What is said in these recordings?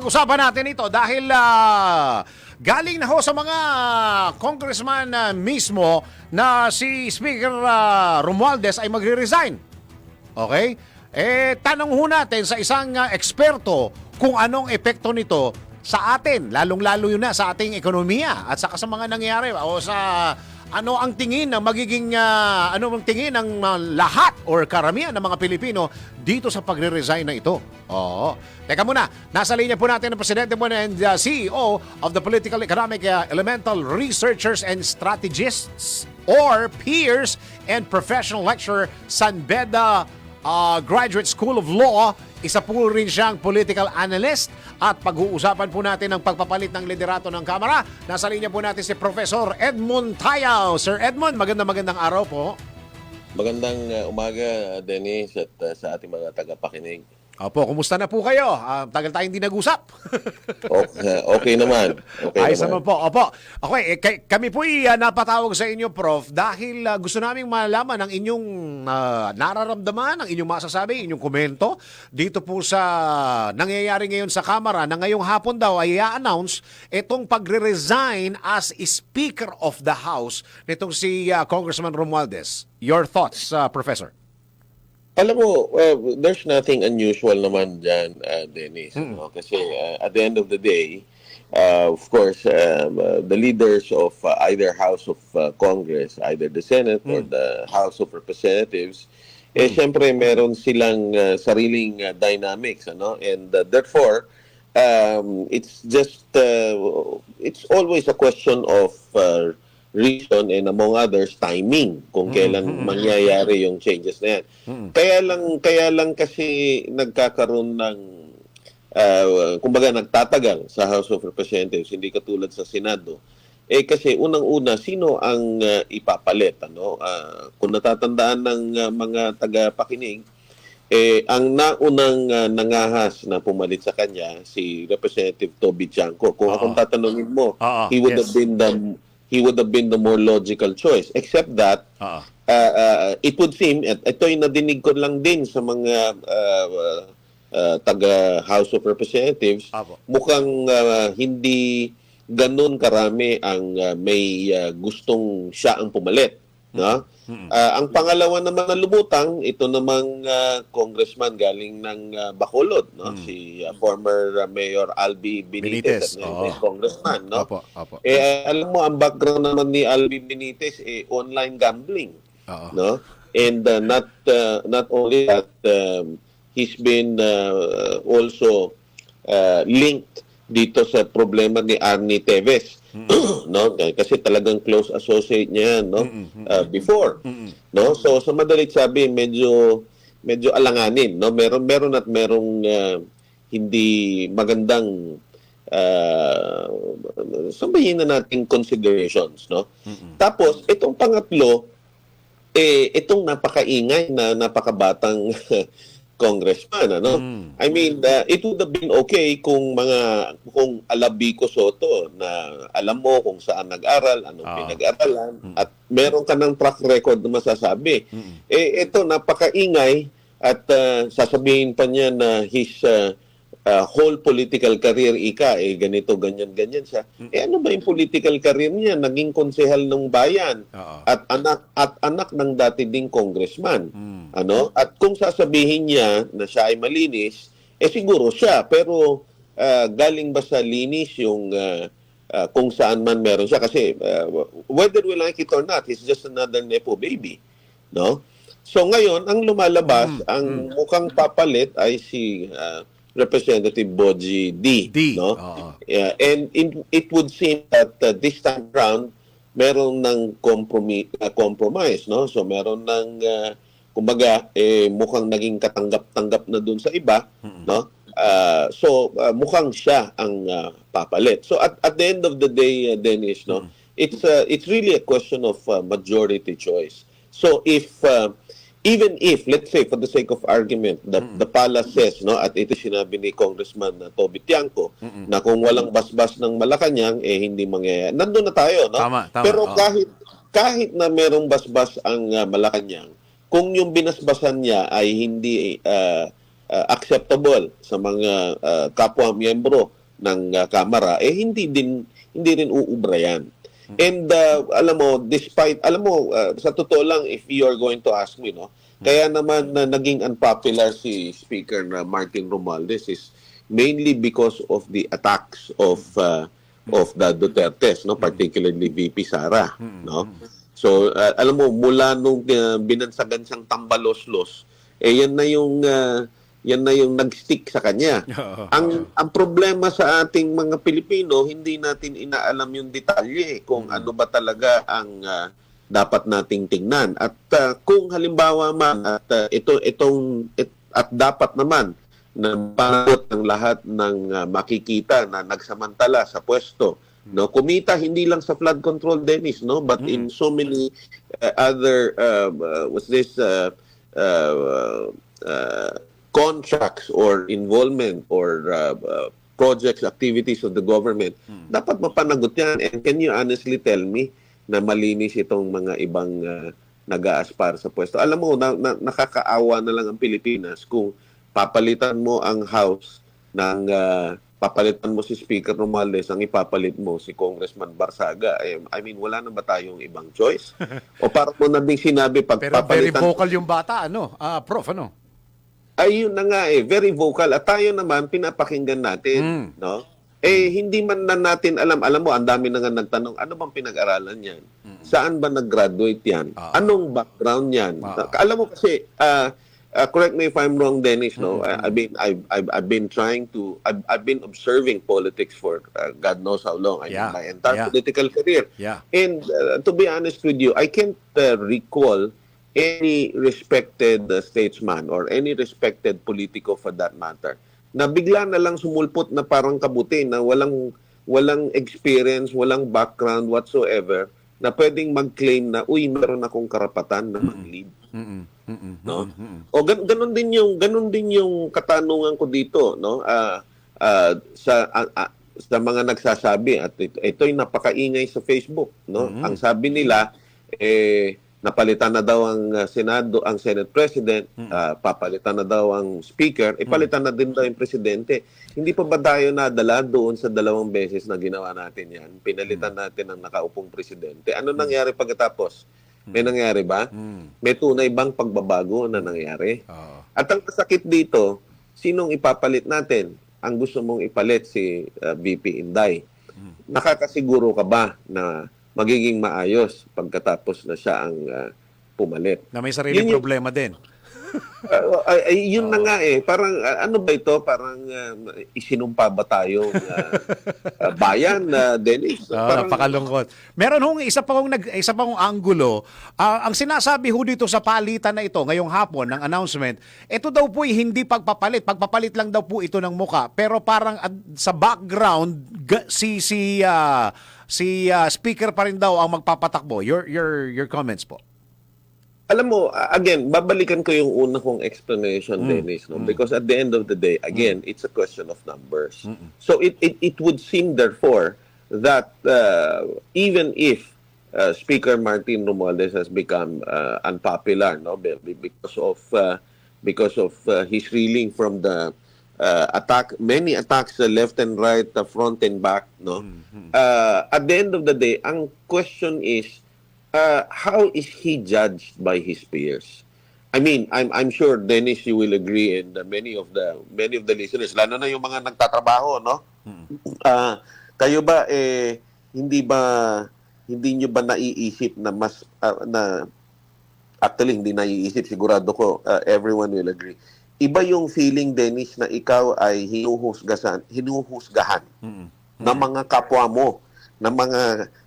pag-usapan natin ito dahil ah, galing na ho sa mga congressman ah, mismo na si Speaker ah, Romualdez ay magre-resign. Okay? Eh, tanong ho natin sa isang ah, eksperto kung anong epekto nito sa atin, lalong-lalo yun na sa ating ekonomiya at saka sa mga nangyayari o sa ano ang tingin ng magiging ah, ano ang tingin ng ah, lahat or karamihan ng mga Pilipino dito sa pagre-resign na ito. Oo. Teka muna, nasa linya po natin ang presidente mo and ah, CEO of the Political Economic ah, Elemental Researchers and Strategists or Peers and Professional Lecturer San Beda ah, Graduate School of Law. Isa po rin siyang political analyst at pag-uusapan po natin ang pagpapalit ng liderato ng Kamara. Nasa linya po natin si Professor Edmund Tayao. Sir Edmund, magandang magandang araw po. Magandang uh, umaga, Dennis, at uh, sa ating mga tagapakinig. Opo, kumusta na po kayo? Ah, tagal tayong hindi nag-usap. Okay, okay naman. Okay Ayos naman naman. po. Opo. Okay, eh, kami po ay ah, napatawag sa inyo, Prof, dahil ah, gusto naming malaman ang inyong ah, nararamdaman, ang inyong masasabi, inyong komento dito po sa nangyayari ngayon sa Kamara na ngayong hapon daw ay i-announce itong pagre-resign as Speaker of the House nitong si ah, Congressman Romualdez. Your thoughts, ah, Professor? Alam mo, uh, there's nothing unusual naman dyan, uh, Dennis. ano? Kasi uh, at the end of the day, uh, of course, um, uh, the leaders of uh, either House of uh, Congress, either the Senate or the House of Representatives, eh siyempre meron silang uh, sariling uh, dynamics, ano? And uh, therefore, um, it's just uh, it's always a question of uh, reason and among others timing kung kailan mangyayari yung changes na yan. Kaya lang kaya lang kasi nagkakaroon ng uh, kumbaga nagtatagal sa House of Representatives hindi katulad sa Senado. Eh kasi unang-una sino ang uh, ipapalit ano? Ah, kung natatandaan ng uh, mga tagapakinig eh ang naunang uh, nangahas na pumalit sa kanya si Representative Toby Chanco. Kung Oo. akong tatanungin mo, Oo, he would yes. have been the he would have been the more logical choice. Except that Oo. uh, uh, it would seem at ito ay nadinig ko lang din sa mga uh, uh, uh, taga House of Representatives Apo. mukhang uh, hindi ganun karami ang uh, may uh, gustong siya ang pumalit no? Uh, ang pangalawa naman na lumutang ito namang uh, congressman galing ng uh, Bacolod no? Si uh, former uh, Mayor Albi Benitez, Benitez, at ay congressman no? Opo, opo. eh alam mo ang background naman ni Albi Benitez eh online gambling Oo. no? And uh, not uh, not only that um, he's been uh, also uh, linked dito sa problema ni Arnie Teves no? Kasi talagang close associate niya yan no? Uh, before no? So sa madalit sabi medyo medyo alanganin no? Meron meron at merong uh, hindi magandang uh, sabihin na nating considerations no? Tapos itong pangatlo eh itong napakaingay na napakabatang congressman ano? I mean uh, it would have been okay kung mga kung Alabico Soto na alam mo kung saan nag-aral anong Ah. pinag-aralan at meron ka ng track record na masasabi. Eh ito napakaingay at uh, sasabihin pa niya na his uh, uh, whole political career ika eh ganito ganyan ganyan siya. Eh ano ba yung political career niya? Naging konsehal ng bayan Oo. at anak at anak ng dati ding congressman. Ano? At kung sasabihin niya na siya ay malinis eh siguro siya. Pero ah, galing ba sa linis yung ah, ah, kung saan man meron siya? Kasi ah, whether we like it or not he's just another nepo baby. No? So ngayon ang lumalabas ang mukhang papalit ay si ah, Representative Boji D, D, no oo. Yeah, and in, it would seem that uh, this time round meron ng compromise, compromise no? So meron ng uh, kumbaga eh mukhang naging katanggap-tanggap na dun sa iba, no? Uh, so uh, mukhang siya ang uh, papalit. So at at the end of the day, uh, Dennis, no? It's uh, it's really a question of uh, majority choice. So if uh, even if let's say for the sake of argument the the palace says no at ito sinabi ni Congressman uh, Toby Tiangco na kung walang basbas ng Malacanang eh hindi mangyayari. Nandun na tayo no. Tama, tama, Pero oo. kahit kahit na merong basbas ang uh, Malacanang kung yung binasbasan niya ay hindi uh, uh, acceptable sa mga uh, kapwa miyembro ng uh, Kamara, eh hindi din hindi rin uubra yan. And uh, alam mo, despite, alam mo, uh, sa totoo lang, if you are going to ask me, no, kaya naman na naging unpopular si Speaker na Martin Romualdez is mainly because of the attacks of uh, of the Dutertes, no, particularly VP Sara, no. So, uh, alam mo, mula nung uh, binansagan siyang tambalos-los, eh yan na yung uh, yan na yung nag-stick sa kanya. ang ang problema sa ating mga Pilipino, hindi natin inaalam yung detalye kung ano ba talaga ang ah, dapat nating tingnan. At ah, kung halimbawa man at ah, ito itong it- at dapat naman na pangot ng lahat ng ah, makikita na nagsamantala sa pwesto no kumita hindi lang sa flood control Dennis no but in so many uh, other uh, uh, was this uh, uh, uh, contracts or involvement or uh, uh, projects, activities of the government, dapat mapanagot yan. And can you honestly tell me na malinis itong mga ibang uh, nag-aaspar sa pwesto? Alam mo, na, na- nakakaawa na lang ang Pilipinas kung papalitan mo ang House ng uh, papalitan mo si Speaker Romales, ang ipapalit mo si Congressman Barsaga. Eh, I mean, wala na ba tayong ibang choice? o parang mo na din sinabi, pag Pero very papalitan vocal yung bata, ano? Ah, prof, ano? Ayun na nga eh, very vocal. At tayo naman, pinapakinggan natin, Mm. no? Eh, hindi man na natin alam. Alam mo, ang dami na nga nagtanong, ano bang pinag-aralan yan? Saan ba nag-graduate yan? Ah. Anong background yan? Ah. Alam mo kasi, ah, ah, correct me if I'm wrong, Dennis, no? I- I've been, I've, I've, I've been trying to, I've, I've been observing politics for uh, God knows how long. I Yeah. mean, my entire Yeah. political career. Yeah. And uh, to be honest with you, I can't uh, recall any respected uh, statesman or any respected politico for that matter na bigla na lang sumulpot na parang kabuti na walang walang experience, walang background whatsoever na pwedeng mag-claim na uy meron akong karapatan na mag-lead. Mm-mm. Mm-mm. no? Mm-mm. o gan- ganun din yung ganun din yung katanungan ko dito no? Ah, ah, sa ah, ah, sa mga nagsasabi at ito, ito'y napakaingay sa Facebook no? Ang sabi nila eh napalitan na daw ang ah, Senado ang Senate President ah, papalitan na daw ang Speaker ipalitan na din daw yung Presidente. Hindi pa ba tayo nadala doon sa dalawang beses na ginawa natin yan? Pinalitan natin ang nakaupong Presidente. Ano nangyari pagkatapos? May nangyari ba? Mm. may tunay bang pagbabago na nangyari? Oo. At ang kasakit dito, sinong ipapalit natin? Ang gusto mong ipalit si uh, VP Inday. Nakakasiguro ka ba na magiging maayos pagkatapos na siya ang uh, pumalit? na may sariling Yun problema din. Uh, ay, ay, yun na nga eh. Parang uh, ano ba ito? Parang uh, isinumpa ba tayong uh, uh, bayan na Dennis? Ah, napakalungkot. Meron hong isa pa hong nag isa pa hong anggulo. Ah, ang sinasabi ho dito sa palitan na ito ngayong hapon ng announcement, ito daw po hindi pagpapalit. Pagpapalit lang daw po ito ng muka. Pero parang ah, sa background si si ah, si ah, speaker pa rin daw ang magpapatakbo. Your your your comments po. alam mo, uh, again, babalikan ko yung una kong explanation, Dennis, no? because at the end of the day, again, it's a question of numbers. So it, it, it would seem, therefore, that uh, even if uh, Speaker Martin Romualdez has become uh, unpopular, no, be- be- because of uh, because of uh, his reeling from the uh, attack, many attacks uh, left and right, uh, front and back, no. Uh, at the end of the day, ang question is, uh, how is he judged by his peers? I mean, I'm I'm sure Dennis you will agree and uh, many of the many of the listeners lalo na yung mga nagtatrabaho, no? Ah, kayo ba eh hindi ba hindi niyo ba naiisip na mas ah, na actually hindi naiisip sigurado ko uh, everyone will agree. Iba yung feeling Dennis na ikaw ay hinuhusgahan, hinuhusgahan ng mga kapwa mo, ng mga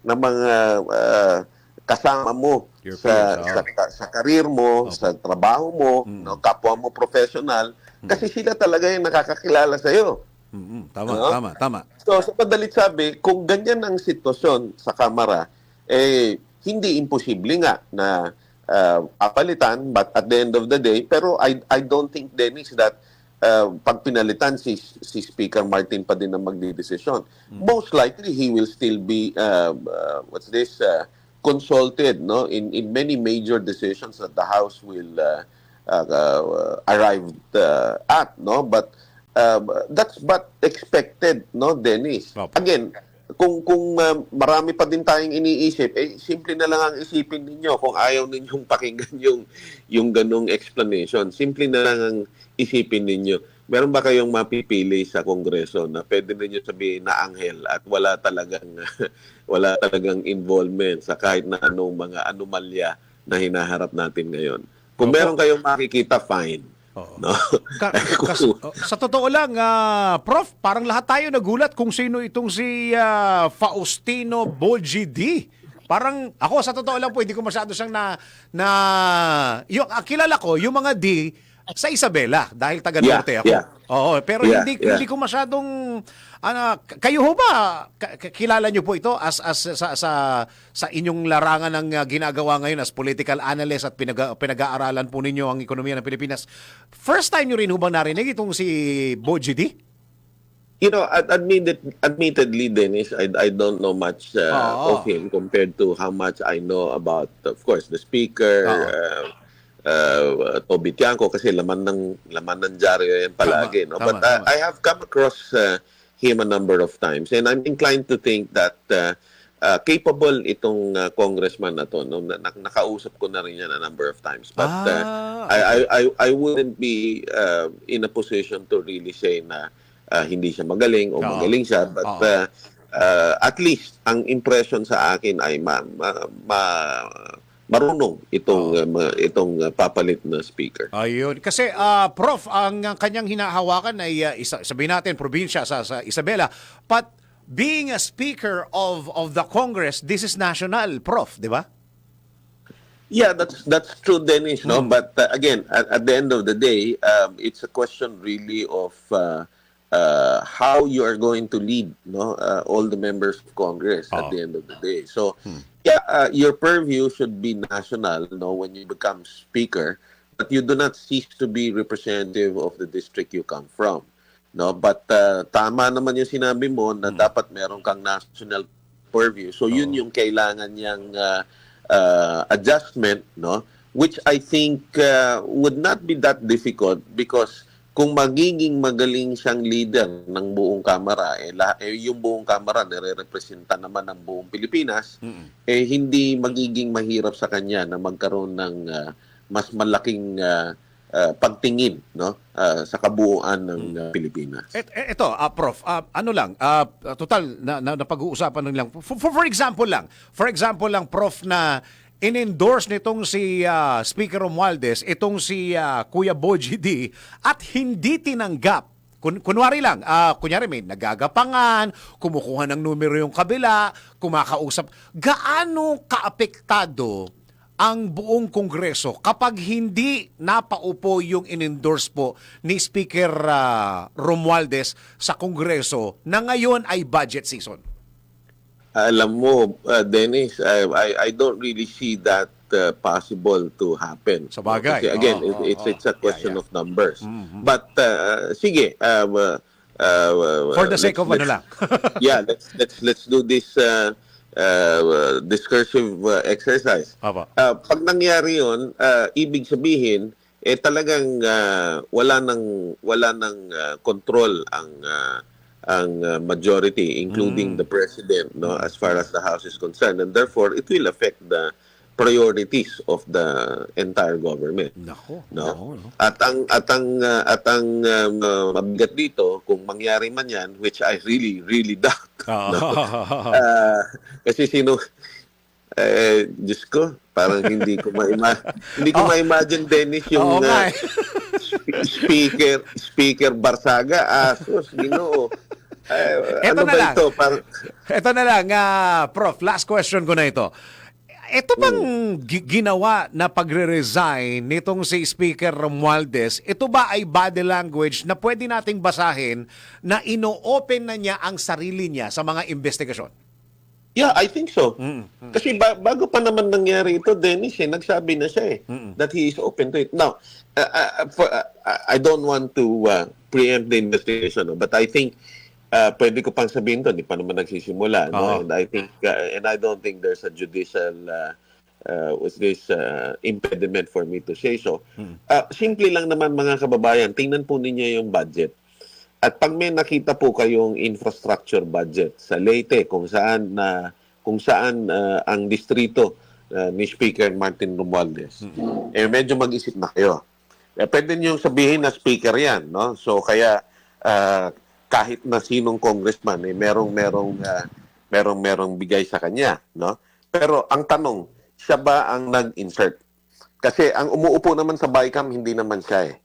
ng mga ah, kasama mo Your sa, sa ka- sa karir mo, sa trabaho mo, Mm. no, kapwa mo professional kasi sila talaga yung nakakakilala sa iyo. Mm-mm. Tama, Ano? tama, tama. So, sa padalit sabi, kung ganyan ang sitwasyon sa Kamara, eh, hindi imposible nga na uh, apalitan, but at the end of the day, pero I, I don't think, Dennis, that uh, pag pinalitan si, si Speaker Martin pa din ang magdidesisyon. Most likely, he will still be, uh, uh, what's this, uh, consulted no in in many major decisions that the House will uh, uh, uh, arrived uh, at, no? But uh, that's but expected, no, Dennis? Again, kung kung uh, marami pa din tayong iniisip, eh simple na lang ang isipin ninyo kung ayaw ninyong pakinggan yung yung ganong explanation. Simple na lang ang isipin ninyo. Meron ba kayong mapipili sa kongreso na pwede ninyo sabihin na anghel at wala talagang wala talagang involvement sa kahit na anong mga anomalya na hinaharap natin ngayon. Kung meron kayong makikita, fine. Oo. No? Ka- kas- oh, sa totoo lang, ah, Prof, parang lahat tayo nagulat kung sino itong si ah, Faustino Bolgidi. Parang ako sa totoo lang po hindi ko masyado siyang na na yung ah, kilala ko yung mga D sa Isabela dahil taga Yeah, Norte ako. yeah. Oo, pero Yeah, hindi yeah. hindi ko masyadong ano kayo ho ba kilala niyo po ito as as sa sa sa inyong larangan ng ah, ginagawa ngayon as political analyst at pinag pinag-aaralan po ninyo ang ekonomiya ng Pilipinas. First time niyo rin ho bang narinig itong si Boji D? You know, ad- admitted, admittedly, Dennis, I, I don't know much uh, of him compared to how much I know about, of course, the speaker, uh, uh, Toby Tiangco, kasi laman ng, laman ng dyaryo yan palagi. no? Tama, But uh, tama. I have come across uh, him a number of times and I'm inclined to think that uh, uh, capable itong uh, congressman na to. No? Na, na- nakausap ko na rin yan a number of times. But uh, Ah. I, I, I, I wouldn't be uh, in a position to really say na uh, hindi siya magaling o Oo. magaling siya. But Oo. uh, uh, at least, ang impression sa akin ay ma, ma, ma- marunong itong, uh, ma- itong uh, papalit na speaker. Ayun. Kasi ah, prof, ang ang kanyang hinahawakan ay ah, isa, sabihin natin probinsya sa sa Isabela, but being a speaker of of the Congress, this is national, prof, di ba? Yeah, that's that's true, Dennis. No, but uh, again, at, at the end of the day, um, it's a question really of uh, uh, how you are going to lead, no, uh, all the members of Congress Oo. at the end of the day. So, yeah, uh, your purview should be national, no, when you become speaker, but you do not cease to be representative of the district you come from. No, but uh, tama naman yung sinabi mo na dapat meron kang national purview. So yun yung kailangan niyang uh, uh, adjustment, no? Which I think uh, would not be that difficult because kung magiging magaling siyang leader ng buong kamara, eh, la, eh yung buong kamara nire-representa naman ng buong Pilipinas, eh hindi magiging mahirap sa kanya na magkaroon ng uh, mas malaking uh, uh, pagtingin no uh, sa kabuuan ng uh, Pilipinas. Et, et- ito, ah, prof, ah, ano lang, ah, total na, na napag-uusapan lang lang. For, for, for example lang, for example lang prof na in-endorse nitong si ah, Speaker Romualdez, itong si ah, Kuya Boji D at hindi tinanggap Kun kunwari lang, ah, kunyari may nagagapangan, kumukuha ng numero yung kabila, kumakausap. Gaano kaapektado ang buong Kongreso kapag hindi napaupo yung in-endorse po ni Speaker ah, Romualdez sa Kongreso na ngayon ay budget season? Alam mo, uh, Dennis, I, I, I don't really see that uh, possible to happen. Sa bagay. Kasi again, it- oo, it's, oo. it's a question Yeah, Mm-hmm. of numbers. But uh, sige, um, uh, uh, For the sake of ano lang. yeah, let's let's let's do this uh, uh, discursive uh, exercise. Aba. Uh, pag nangyari 'yon, uh, ibig sabihin eh talagang uh, wala nang wala nang uh, control ang uh, ang uh, majority including Mm. the president no as far as the house is concerned and therefore it will affect the priorities of the entire government Nako. no nako, no? at ang at ang uh, at ang um, uh, mabigat dito kung mangyari man yan which I really really doubt Oo. no? Ah, kasi sino eh Diyos ko parang hindi ko ma hindi ko Oh. ma-imagine Dennis yung nga uh, eh. speaker speaker Barsaga asos Ginoo Eh, Eto ano na lang. ito Par- Ito na lang, ah, Prof, last question ko na ito. Ito bang gi- ginawa na pagre-resign nitong si Speaker Romualdez, ito ba ay body language na pwede nating basahin na ino-open na niya ang sarili niya sa mga investigasyon? Yeah, I think so. Kasi ba- bago pa naman nangyari ito, Dennis, eh, nagsabi na siya eh, that he is open to it. Now, uh, uh, for, uh, I don't want to uh, preempt the investigation, but I think uh, pwede ko pang sabihin to, hindi pa naman nagsisimula. No? Oo. And I think, uh, and I don't think there's a judicial uh, uh, was this uh, impediment for me to say so. Uh, simple lang naman mga kababayan, tingnan po ninyo yung budget. At pag may nakita po kayong infrastructure budget sa Leyte kung saan na kung saan uh, ang distrito uh, ni Speaker Martin Romualdez, eh medyo mag-isip na kayo. Eh, pwede niyong sabihin na speaker yan, no? So kaya uh, kahit na sinong congressman eh merong merong uh, merong merong bigay sa kanya, no? Pero ang tanong, siya ba ang nag-insert? Kasi ang umuupo naman sa BICAM hindi naman siya eh.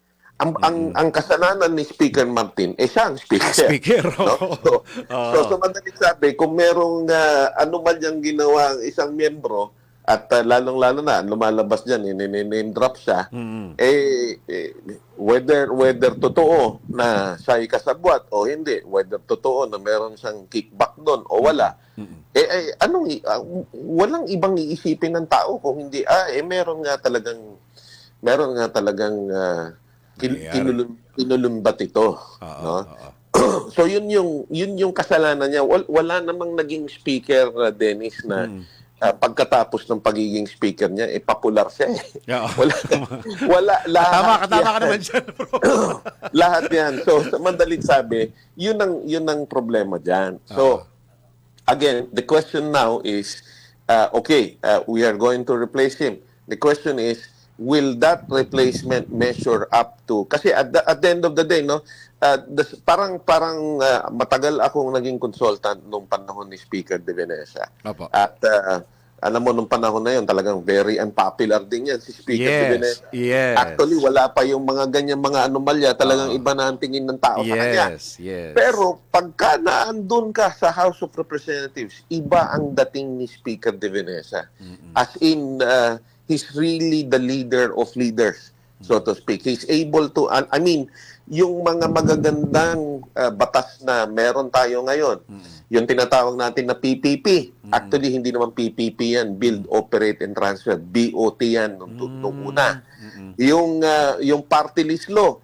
Ang ang ang kasalanan ni Speaker Martin eh siya ang speaker. Speaker, no? So, Oo. so, so madaling sabi, kung merong uh, ano man yung ginawa ang isang miyembro at uh, lalong-lalo na lumalabas diyan name drop siya Mm. eh, eh, whether whether totoo na siya ay kasabwat o hindi whether totoo na meron siyang kickback doon o wala eh, eh anong ah, walang ibang iisipin ng tao kung hindi ah eh meron nga talagang meron nga talagang uh, kin, kinulum, kinulumbat ito Oo, no oo. so yun yung yun yung kasalanan niya wala, wala namang naging speaker uh, Dennis na Mm. Uh, pagkatapos ng pagiging speaker niya eh popular siya eh. Oo. wala wala lahat Tama ka, tama ka naman dyan, bro. lahat yan so mandalit sabi yun ang yun ang problema diyan Oo. so again the question now is uh, okay uh, we are going to replace him the question is will that replacement measure up to kasi at the, at the end of the day no uh, the- parang parang uh, matagal akong naging consultant nung panahon ni Speaker De Venecia Opo. at uh, alam mo nung panahon na yun talagang very unpopular din yan si Speaker De Yes, Venecia yes. Actually, wala pa yung mga ganyan mga anomalya. Talagang Oo. iba na ang tingin ng tao sa kanya. Yes, yes. Pero pagka naandun ka sa House of Representatives, iba ang dating ni Speaker De Venecia. As in, uh, he's really the leader of leaders, so to speak. He's able to, uh, I mean, yung mga magagandang uh, batas na meron tayo ngayon, yung tinatawag natin na PPP. Actually, hindi naman PPP yan, Build, Operate, and Transfer. BOT yan nung, nung una. Yung, uh, yung party list law,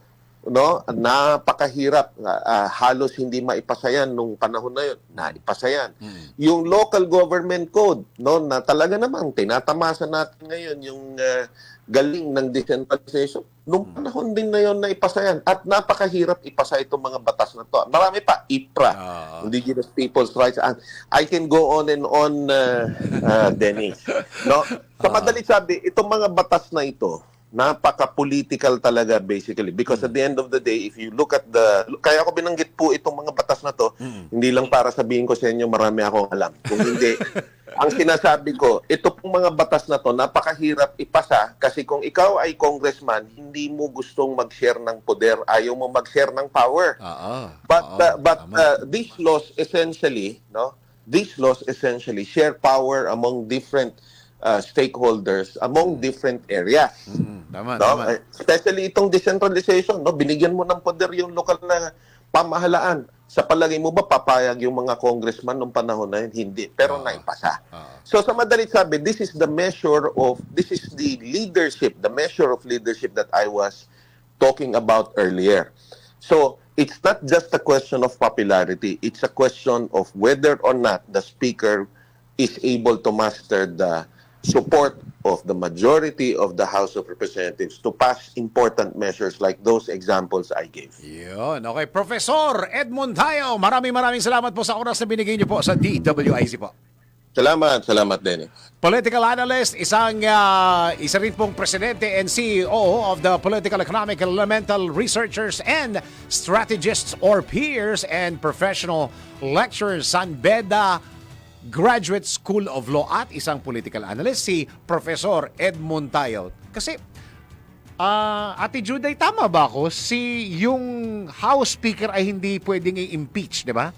no? Napakahirap. Ah, ah, halos hindi maipasa yan nung panahon na yun. Naipasa yan. Yung local government code no? Na talaga namang tinatamasa natin ngayon yung ah, galing ng decentralization nung panahon din na yun naipasa yan. At napakahirap ipasa itong mga batas na to. Marami pa IPRA. Ah. Indigenous People's Rights and I can go on and on uh, uh, Dennis. No? Sa madalit sabi itong mga batas na ito napaka-political talaga basically. Because at the end of the day if you look at the kaya ako binanggit po itong mga batas na to hindi lang para sabihin ko sa inyo marami akong alam. Kung hindi ang sinasabi ko ito pong mga batas na to napakahirap ipasa kasi kung ikaw ay congressman hindi mo gustong mag-share ng poder. Ayaw mo mag-share ng power. Oo. But uh, but uh, these laws essentially, no? These laws essentially share power among different uh, stakeholders among different areas. Mm, tama, No? tama. Especially itong decentralization, no? Binigyan mo ng poder yung lokal na pamahalaan. Sa palagay mo ba papayag yung mga congressman nung panahon na yun? Hindi. Pero Oo. naipasa. Oo. So sa madalit sabi, this is the measure of, this is the leadership, the measure of leadership that I was talking about earlier. So it's not just a question of popularity, it's a question of whether or not the speaker is able to master the support of the majority of the House of Representatives to pass important measures like those examples I gave. Yun. Okay. Professor Edmund Tayo, maraming maraming salamat po sa oras na binigay niyo po sa DWIC po. Salamat, salamat Dennis. Political analyst, isang ah, isa rin pong presidente and CEO of the Political Economic Elemental Researchers and Strategists or Peers and Professional Lecturers San Beda Graduate School of Law at isang political analyst si Professor Edmund Tayo. Kasi Ah, Ate Juday, tama ba ako? Si yung House Speaker ay hindi pwedeng i-impeach, di ba?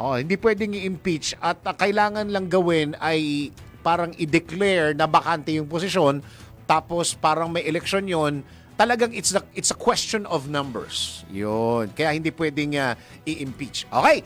Oh, hindi pwedeng i-impeach at ah, kailangan lang gawin ay parang i-declare na bakante yung posisyon tapos parang may eleksyon yon talagang it's the, it's a question of numbers. Yun. Kaya hindi pwedeng ah, i-impeach. Okay.